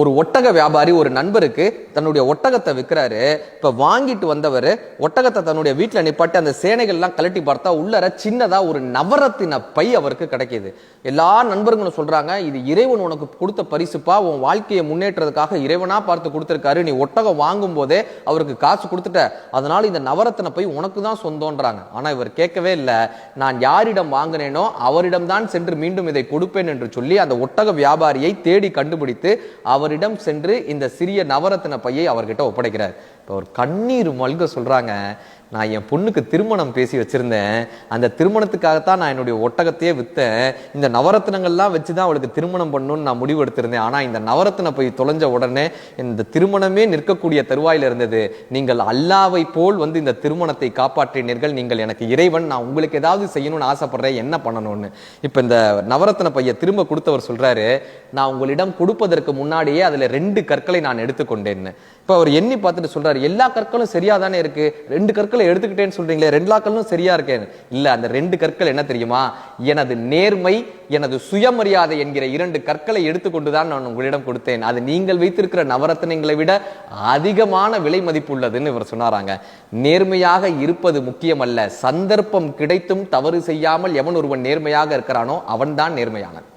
ஒரு ஒட்டக வியாபாரி ஒரு நண்பருக்கு தன்னுடைய ஒட்டகத்தை விற்கிறாரு இப்ப வாங்கிட்டு வந்தவர் ஒட்டகத்தை தன்னுடைய வீட்டில் நிப்பாட்டி அந்த சேனைகள்லாம் கழட்டி பார்த்தா உள்ளர சின்னதா ஒரு நவரத்தின பை அவருக்கு கிடைக்கிது. எல்லா நண்பர்களும் சொல்றாங்க இது இறைவன் உனக்கு கொடுத்த பரிசுப்பா உன் வாழ்க்கையை முன்னேற்றதுக்காக இறைவனா பார்த்து கொடுத்துருக்காரு. நீ ஒட்டகம் வாங்கும் போதே அவருக்கு காசு கொடுத்துட்ட. அதனால இந்த நவரத்தின பை உனக்கு தான் சொந்தம்ன்றாங்க ஆனா இவர் கேட்கவே இல்லை. நான் யாரிடம் வாங்கினேனோ அவரிடம் தான் சென்று மீண்டும் இதை கொடுப்பேன் என்று சொல்லி அந்த ஒட்டக வியாபாரியை தேடி கண்டுபிடித்து அவரிடம் சென்று இந்த சிறிய நவரத்தின பையை அவர்கிட்ட ஒப்படைக்கிறார். இப்போ ஒரு கண்ணீர் மல்க சொல்றாங்க நான் என் பொண்ணுக்கு திருமணம் பேசி வச்சிருந்தேன். அந்த திருமணத்துக்காகத்தான் நான் என்னுடைய ஒட்டகத்தையே விற்றேன் இந்த நவரத்தினங்கள்லாம் வச்சு தான் அவளுக்கு திருமணம் பண்ணணும்னு நான் முடிவு எடுத்திருந்தேன் இந்த நவரத்தின போய் தொலைஞ்ச உடனே இந்த திருமணமே நிற்கக்கூடிய தருவாயில் இருந்தது. நீங்கள் அல்லாவை போல் வந்து இந்த திருமணத்தை காப்பாற்றினீர்கள். நீங்கள் எனக்கு இறைவன் நான் உங்களுக்கு ஏதாவது செய்யணும்னு ஆசைப்படுறேன். என்ன பண்ணணும்னு. இப்ப இந்த நவரத்தின பைய திரும்ப கொடுத்தவர் சொல்றாரு நான் உங்களிடம் கொடுப்பதற்கு முன்னாடி முன்னாடியே அதில் ரெண்டு கற்களை நான் எடுத்துக்கொண்டேன்னு. இப்போ அவர் எண்ணி பார்த்துட்டு சொல்கிறார் எல்லா கற்களும் சரியாக தானே இருக்குது ரெண்டு கற்களை எடுத்துக்கிட்டேன்னு சொல்கிறீங்களே ரெண்டு கற்களும் சரியாக இருக்கேன் இல்லை அந்த ரெண்டு கற்கள் என்ன தெரியுமா? எனது நேர்மை எனது சுயமரியாதை என்கிற இரண்டு கற்களை எடுத்துக்கொண்டு தான் நான் உங்களிடம் கொடுத்தேன். அது நீங்கள் வைத்திருக்கிற நவரத்தினங்களை விட அதிகமான விலை மதிப்பு உள்ளதுன்னு இவர் சொன்னாராங்க. நேர்மையாக இருப்பது முக்கியமல்ல. சந்தர்ப்பம் கிடைத்தும் தவறு செய்யாமல் எவன் ஒருவன் நேர்மையாக இருக்கிறானோ அவன்தான் நேர்மையானது